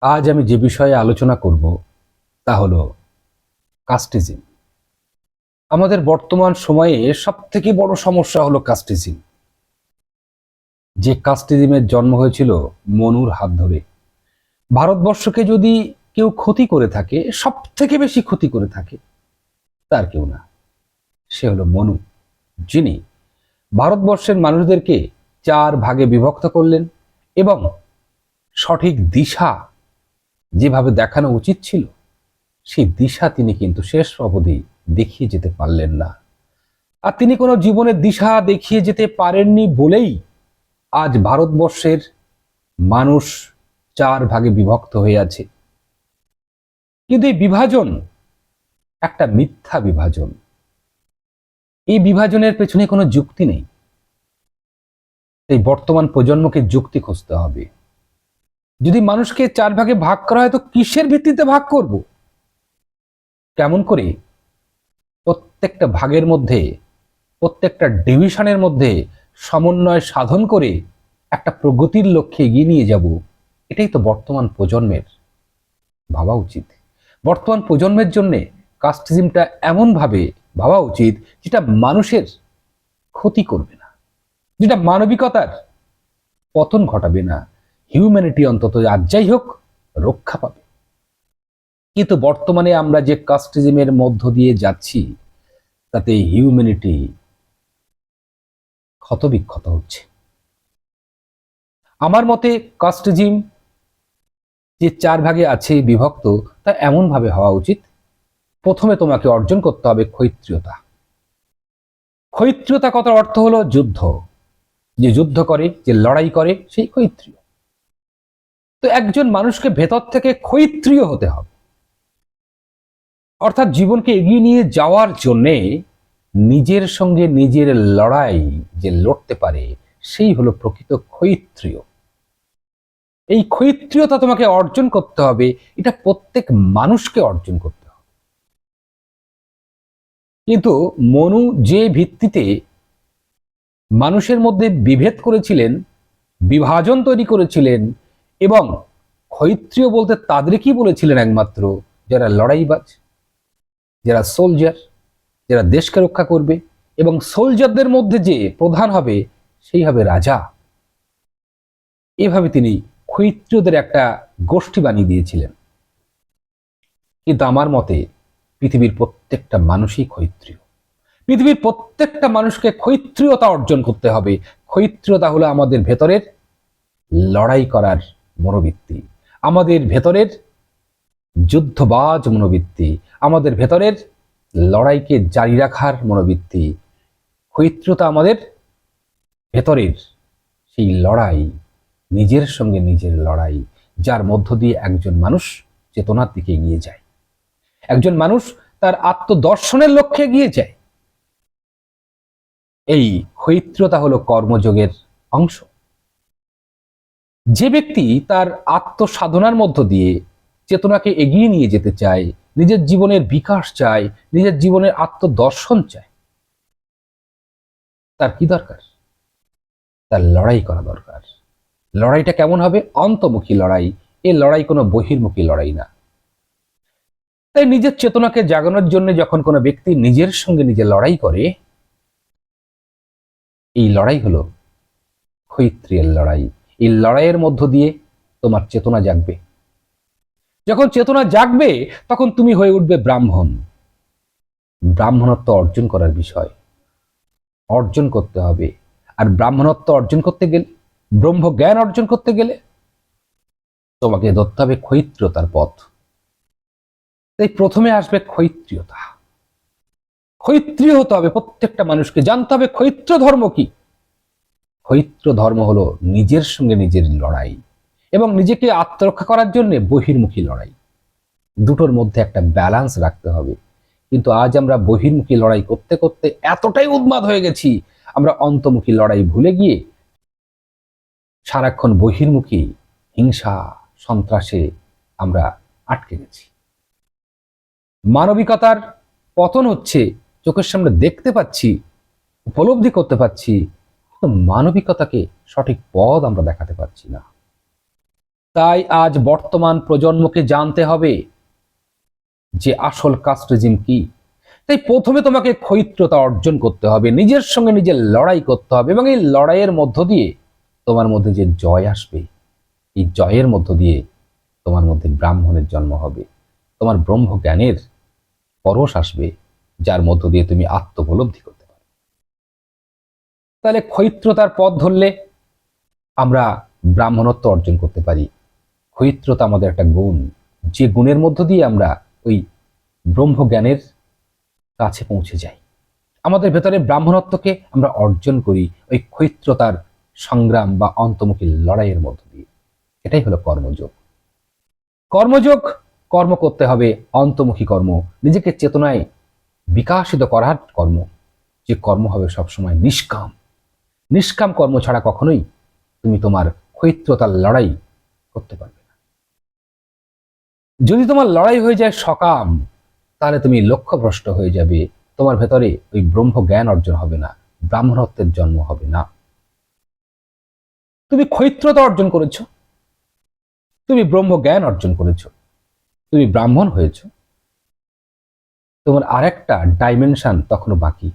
আজ আমি যে বিষয়ে আলোচনা করব, তা হলো কাস্টিজিম। আমাদের বর্তমান সময়ে সব থেকে বড় সমস্যা হলো কাস্টিজিম। যে কাস্টিজিমের জন্ম হয়েছিল মনুর হাত ধরে। ভারতবর্ষকে যদি কেউ ক্ষতি করে থাকে সব থেকে বেশি ক্ষতি করে থাকে, তার কেউ না। সে হলো মনু, যিনি ভারতবর্ষের মানুষদেরকে চার ভাগে বিভক্ত করলেন এবং সঠিক দিশা যেভাবে দেখানো উচিত ছিল, সেই দিশা তিনি কিন্তু শেষ অবধি দেখিয়ে যেতে পারলেন না। আর তিনি কোনো জীবনের দিশা দেখিয়ে যেতে পারেননি বলেই আজ ভারতবর্ষের মানুষ চার ভাগে বিভক্ত হয়ে আছে। কিন্তু এই বিভাজন একটা মিথ্যা বিভাজন। এই বিভাজনের পেছনে কোনো যুক্তি নেই। এই বর্তমান প্রজন্মকে যুক্তি খুঁজতে হবে। যদি মানুষকে চার ভাগে ভাগ করা হয়, তো কিসের ভিত্তিতে ভাগ করব? কেমন করে? প্রত্যেকটা ভাগের মধ্যে, প্রত্যেকটা ডিভিশনের মধ্যে সমন্বয় সাধন করে একটা প্রগতির লক্ষ্যে এগিয়ে নিয়ে যাব। এটাই তো বর্তমান প্রজন্মের ভাবা উচিত। বর্তমান প্রজন্মের জন্য কাস্টিজমটা এমনভাবে ভাবা উচিত যেটা মানুষের ক্ষতি করবে না, যেটা মানবিকতার পতন ঘটাবে না। হিউম্যানিটি অন্তত আর যাই হোক, রক্ষা পাবে। কিন্তু বর্তমানে আমরা যে কাস্টিজমের মধ্য দিয়ে যাচ্ছি, তাতে হিউম্যানিটি ক্ষতবিক্ষত হচ্ছে। আমার মতে কাস্টিজিম যে চার ভাগে আছে বিভক্ত, তা এমনভাবে হওয়া উচিত, প্রথমে তোমাকে অর্জন করতে হবে ক্ষৈত্রীয়তা ক্ষৈত্রীয়তা কথার অর্থ হলো যুদ্ধ। যে যুদ্ধ করে, যে লড়াই করে, সেই ক্ষৈত্রীয় তো একজন মানুষকে ভেতর থেকে ক্ষৈত্রীয় হতে হবে। অর্থাৎ জীবনকে এগিয়ে নিয়ে যাওয়ার জন্যে নিজের সঙ্গে নিজের লড়াই যে লড়তে পারে, সেই হলো প্রকৃত ক্ষৈত্রীয় এই ক্ষৈত্রীয়তা তোমাকে অর্জন করতে হবে, এটা প্রত্যেক মানুষকে অর্জন করতে হবে। কিন্তু মনু যে ভিত্তিতে মানুষের মধ্যে বিভেদ করেছিলেন, বিভাজন তৈরি করেছিলেন এবং ক্ষৈত্রীয় বলতে তাদেরকেই বলেছিলেন একমাত্র যারা লড়াইবাজ, যারা সোলজার যারা দেশকে রক্ষা করবে এবং সোলজারদের মধ্যে যে প্রধান হবে সেই হবে রাজা। এভাবে তিনি ক্ষৈত্রীয়দের একটা গোষ্ঠী বানিয়ে দিয়েছিলেন। কিন্তু আমার মতে পৃথিবীর প্রত্যেকটা মানুষই ক্ষৈত্রীয় পৃথিবীর প্রত্যেকটা মানুষকে ক্ষৈত্রীয়তা অর্জন করতে হবে। ক্ষৈত্রীয়তা হলো আমাদের ভেতরের লড়াই করার মনোবৃত্তি। আমাদের ভেতরের যুদ্ধবাজ মনোবৃত্তি, আমাদের ভেতরের লড়াইকে জারি রাখার মনোবৃত্তি ক্ষৈত্রতা আমাদের ভেতরের সেই লড়াই, নিজের সঙ্গে নিজের লড়াই, যার মধ্য দিয়ে একজন মানুষ চেতনার দিকে এগিয়ে যায়। একজন মানুষ তার আত্মদর্শনের লক্ষ্যে এগিয়ে যায়। এই ক্ষৈত্রতা হলো কর্মযোগের অংশ। যে ব্যক্তি তার আত্মসাধনার মধ্য দিয়ে চেতনাকে এগিয়ে নিয়ে যেতে চায়, নিজের জীবনের বিকাশ চায়, নিজের জীবনের আত্মদর্শন চায়, তার কি দরকার? তার লড়াই করা দরকার। লড়াইটা কেমন হবে? অন্তমুখী লড়াই। এ লড়াই কোনো বহির্মুখী লড়াই না। তাই নিজের চেতনাকে জাগানোর জন্য যখন কোনো ব্যক্তি নিজের সঙ্গে নিজে লড়াই করে, এই লড়াই হলো ক্ষৈত্রীয় লড়াই। এই লড়াইয়ের মধ্য দিয়ে তোমার চেতনা জাগবে। যখন চেতনা জাগবে, তখন তুমি হয়ে উঠবে ব্রাহ্মণ। ব্রাহ্মণত্ব অর্জন করার বিষয়। অর্জন করতে হবে। আর ব্রাহ্মণত্ব অর্জন করতে গেলে ব্রহ্ম জ্ঞান অর্জন করতে গেলে তোমাকে ধরতে হবে ক্ষৈত্রতার পথ। তাই প্রথমে আসবে ক্ষৈত্রীয়তা ক্ষৈত্রীয় হতে হবে প্রত্যেকটা মানুষকে। জানতে হবে ক্ষৈত্র ধর্ম কি? ক্ষৈত্র ধর্ম হলো নিজের সঙ্গে নিজের লড়াই এবং নিজেকে আত্মরক্ষা করার জন্য বহির্মুখী লড়াই। দুটোর মধ্যে একটা ব্যালেন্স রাখতে হবে। কিন্তু আজ আমরা বহির্মুখী লড়াই করতে করতে এতটাই উন্মাদ হয়ে গেছি, আমরা অন্তমুখী লড়াই ভুলে গিয়ে সারাক্ষণ বহির্মুখী, হিংসা, সন্ত্রাসে আমরা আটকে গেছি। মানবিকতার পতন হচ্ছে, চোখের সামনে দেখতে পাচ্ছি, উপলব্ধি করতে পাচ্ছি কিন্তু মানবিকতাকে সঠিক পদ আমরা দেখাতে পারছি না। তাই আজ বর্তমান প্রজন্মকে জানতে হবে যে আসল কাস্টিজম কি। তাই প্রথমে তোমাকে ক্ষৈত্রতা অর্জন করতে হবে, নিজের সঙ্গে নিজের লড়াই করতে হবে এবং এই লড়াইয়ের মধ্য দিয়ে তোমার মধ্যে যে জয় আসবে, এই জয়ের মধ্য দিয়ে তোমার মধ্যে ব্রাহ্মণের জন্ম হবে। তোমার ব্রহ্ম জ্ঞানের পরশ আসবে, যার মধ্য দিয়ে তুমি আত্মোপলব্ধি করতে পারবে তাহলে ক্ষৈত্রতার পথ ধরলে আমরা ব্রাহ্মণত্ব অর্জন করতে পারি। ক্ষৈত্রতা আমাদের একটা গুণ। যে গুণের মধ্য দিয়ে আমরা ওই ব্রহ্ম জ্ঞানের কাছে পৌঁছে যাই। আমাদের ভেতরে ব্রাহ্মণত্বকে আমরা অর্জন করি ওই ক্ষৈত্রতার সংগ্রাম বা অন্তমুখী লড়াইয়ের মধ্য দিয়ে। এটাই হলো কর্মযোগ। কর্মযোগ কর্ম করতে হবে অন্তমুখী কর্ম, নিজেকে চেতনায় বিকাশিত করার কর্ম। যে কর্ম হবে সবসময় নিষ্কাম। নিষ্কাম কর্ম ছাড়া কখনোই তুমি তোমার ক্ষৈত্রতার লড়াই করতে পারবে না। যদি তোমার লড়াই হয়ে যায় সকাম, তাহলে তুমি লক্ষ্যভ্রষ্ট হয়ে যাবে। তোমার ভেতরে ওই ব্রহ্ম জ্ঞান অর্জন হবে না, ব্রাহ্মণত্বের জন্ম হবে না। তুমি ক্ষৈত্রতা অর্জন করেছ। তুমি ব্রহ্ম জ্ঞান অর্জন করেছ। তুমি ব্রাহ্মণ হয়েছ। তোমার আরেকটা ডাইমেনশন তখনও বাকি,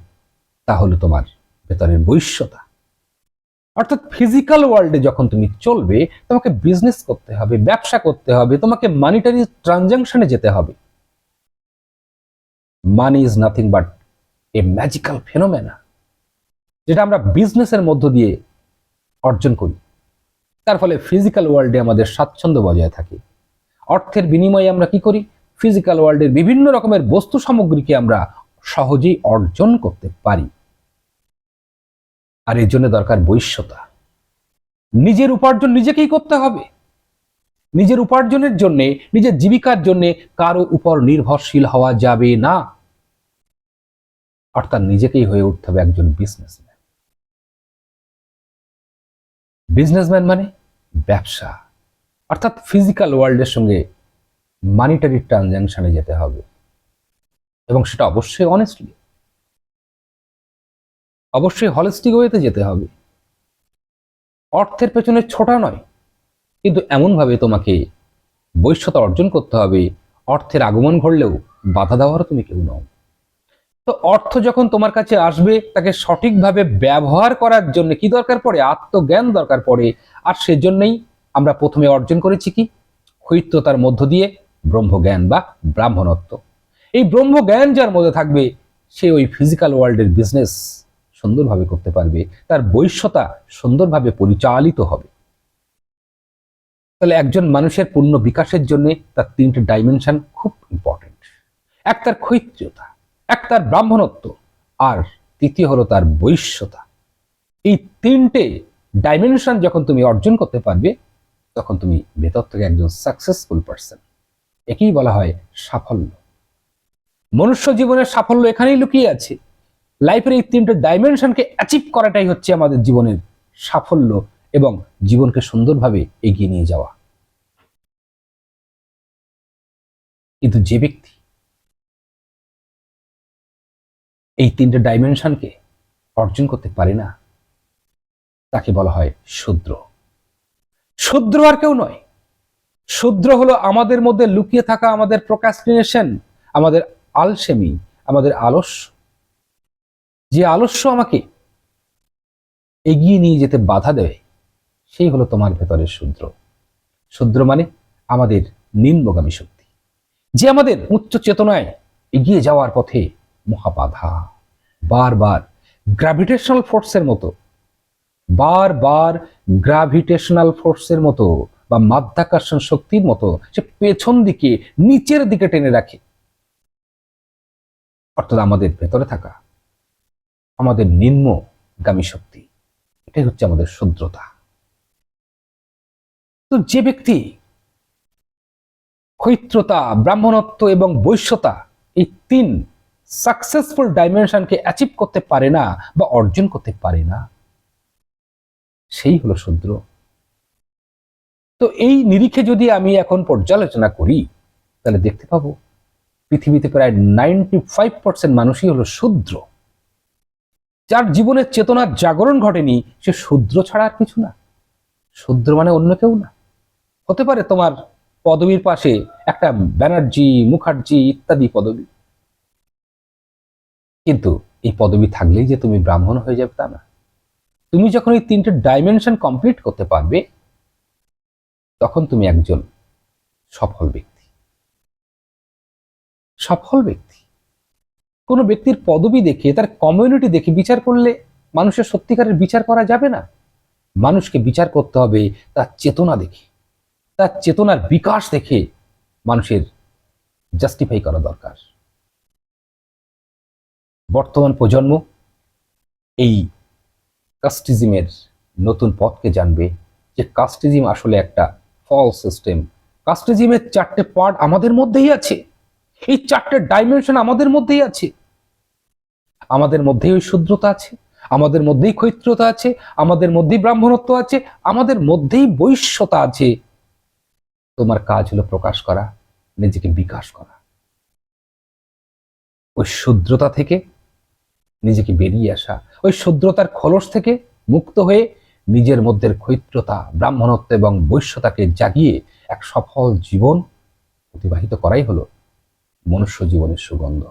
তা হলো তোমার ভেতরের বৈশ্যতা। অর্থাৎ ফিজিক্যাল ওয়ার্ল্ডে যখন তুমি চলবে, তোমাকে বিজনেস করতে হবে, ব্যবসা করতে হবে, তোমাকে মানিটারি ট্রানজাকশনে যেতে হবে। Money is nothing but a magical phenomena যেটা আমরা বিজনেসের মধ্য দিয়ে অর্জন করি। তার ফলে ফিজিক্যাল ওয়ার্ল্ডে আমাদের স্বাচ্ছন্দ্য বজায় থাকে। অর্থের বিনিময়ে আমরা কি করি? ফিজিক্যাল ওয়ার্ল্ডের বিভিন্ন রকমের বস্তু সামগ্রীকে আমরা সহজেই অর্জন করতে পারি। আর এর জন্য দরকার বৈশ্যতা। নিজের উপার্জন নিজেকেই করতে হবে। নিজের উপার্জনের জন্য, নিজের জীবিকার জন্য কারও উপর নির্ভরশীল হওয়া যাবে না। অর্থাৎ নিজেকেই হয়ে উঠতে হবে একজন বিজনেসম্যান বিজনেসম্যান মানে ব্যবসা। অর্থাৎ ফিজিক্যাল ওয়ার্ল্ডের সঙ্গে মানিটারি ট্রানজ্যাকশনে যেতে হবে। এবং সেটা অবশ্যই অনেস্টলি অবশ্যই হলিস্টিক ওয়েতে যেতে হবে। অর্থের পেছনে ছোটা নয়, কিন্তু এমনভাবে তোমাকে বৈশ্যতা অর্জন করতে হবে। অর্থের আগমন ঘটলেও বাধা দেওয়ারও তুমি কেউ নও। তো অর্থ যখন তোমার কাছে আসবে, তাকে সঠিকভাবে ব্যবহার করার জন্য কি দরকার পড়ে? আত্মজ্ঞান দরকার পড়ে। আর সেজন্যই আমরা প্রথমে অর্জন করেছি কি? ক্ষৈত্রতার মধ্য দিয়ে ব্রহ্মজ্ঞান বা ব্রাহ্মণত্ব। এই ব্রহ্মজ্ঞান যার মধ্যে থাকবে, সে ওই ফিজিক্যাল ওয়ার্ল্ডের বিজনেস সুন্দরভাবে করতে পারবে, তার বৈশ্যতা সুন্দরভাবে পরিচালিত হবে। তাহলে একজন মানুষের পূর্ণ বিকাশের জন্য তার তিনটে ডাইমেনশন খুব ইম্পর্টেন্ট এক তার ক্ষৈত্রতা এক তার ব্রাহ্মণত্ব, আর তৃতীয় হলো তার বৈশ্যতা। এই তিনটে ডাইমেনশন যখন তুমি অর্জন করতে পারবে, তখন তুমি ভেতর থেকে একজন সাকসেসফুল পার্সন একেই বলা হয় সাফল্য। মনুষ্য জীবনের সাফল্য এখানেই লুকিয়ে আছে। লাইফের এই তিনটে ডাইমেনশনকে অ্যাচিভ করাটাই হচ্ছে আমাদের জীবনের সাফল্য এবং জীবনকে সুন্দরভাবে এগিয়ে নিয়ে যাওয়া। কিন্তু যে ব্যক্তি এই তিনটে ডাইমেনশনকে অর্জন করতে পারে না, তাকে বলা হয় শূদ্র। শূদ্র আর কেউ নয়। শূদ্র হলো আমাদের মধ্যে লুকিয়ে থাকা আমাদের প্রোকাস্টিনেশন আমাদের আলসেমি আমাদের আলস্য। যে আলস্য আমাকে এগিয়ে নিয়ে যেতে বাধা দেয়, সেই হলো তোমার ভেতরের শূদ্র। শূদ্র মানে আমাদের নিম্নগামী শক্তি, যে আমাদের উচ্চ চেতনায় এগিয়ে যাওয়ার পথে মহাবাধা। বারবার গ্র্যাভিটেশনাল ফোর্সের মতো, বারবার গ্র্যাভিটেশনাল ফোর্সের মতো বা মাধ্যাকর্ষণ শক্তির মতো সে পেছন দিকে, নিচের দিকে টেনে রাখে। অর্থাৎ আমাদের ভেতরে থাকা আমাদের নিম্নগামী শক্তি। এটাই হচ্ছে আমাদের শুদ্রতা। তো যে ব্যক্তি ক্ষৈত্রতা ব্রাহ্মণত্ব এবং বৈশ্যতা এই তিন সাকসেসফুল ডাইমেনশনকে অ্যাচিভ করতে পারে না বা অর্জন করতে পারে না, সেই হলো শূদ্র। তো এই নিরিখে যদি আমি এখন পর্যালোচনা করি, তাহলে দেখতে পাবো, পৃথিবীতে প্রায় নাইনটি ফাইভ পার্সেন্ট মানুষই হলো শূদ্র। যার জীবনের চেতনার জাগরণ ঘটেনি, সে শূদ্র ছাড়া আর কিছু না। শূদ্র মানে অন্য কেউ না। হতে পারে তোমার পদবীর পাশে একটা ব্যানার্জি, মুখার্জি ইত্যাদি পদবী। কিন্তু এই পদবী থাকলেই যে তুমি ব্রাহ্মণ হয়ে যাবে তা না। তুমি যখন এই তিনটে ডাইমেনশন কমপ্লিট করতে পারবে, তখন তুমি একজন সফল ব্যক্তি। সফল ব্যক্তি। কোনো ব্যক্তির পদবি দেখে, তার কমিউনিটি দেখে বিচার করলে মানুষের সত্যিকারের বিচার করা যাবে না। মানুষকে বিচার করতে হবে তার চেতনা দেখে, তার চেতনার বিকাশ দেখে মানুষের জাস্টিফাই করা দরকার। বর্তমান প্রজন্ম এই কাস্টিজমের নতুন পথকে জানবে যে কাস্টিজম আসলে একটা ফল সিস্টেম কাস্টিজমের চারটে পার্ট আমাদের মধ্যেই আছে। এই চারটে ডাইমেনশন আমাদের মধ্যেই আছে। আমাদের মধ্যেই ওই শূদ্রতা আছে, আমাদের মধ্যেই ক্ষৈত্রতা আছে, আমাদের মধ্যেই ব্রাহ্মণত্ব আছে, আমাদের মধ্যেই বৈশ্যতা আছে। তোমার কাজ হলো প্রকাশ করা, নিজেকে বিকাশ করা। ওই শূদ্রতা থেকে নিজেকে বেরিয়ে আসা, ওই শূদ্রতার খলস থেকে মুক্ত হয়ে নিজের মধ্যে ক্ষৈত্রতা ব্রাহ্মণত্ব এবং বৈশ্যতাকে জাগিয়ে এক সফল জীবন অতিবাহিত করাই হলো মনুষ্য জীবনের সুগন্ধ।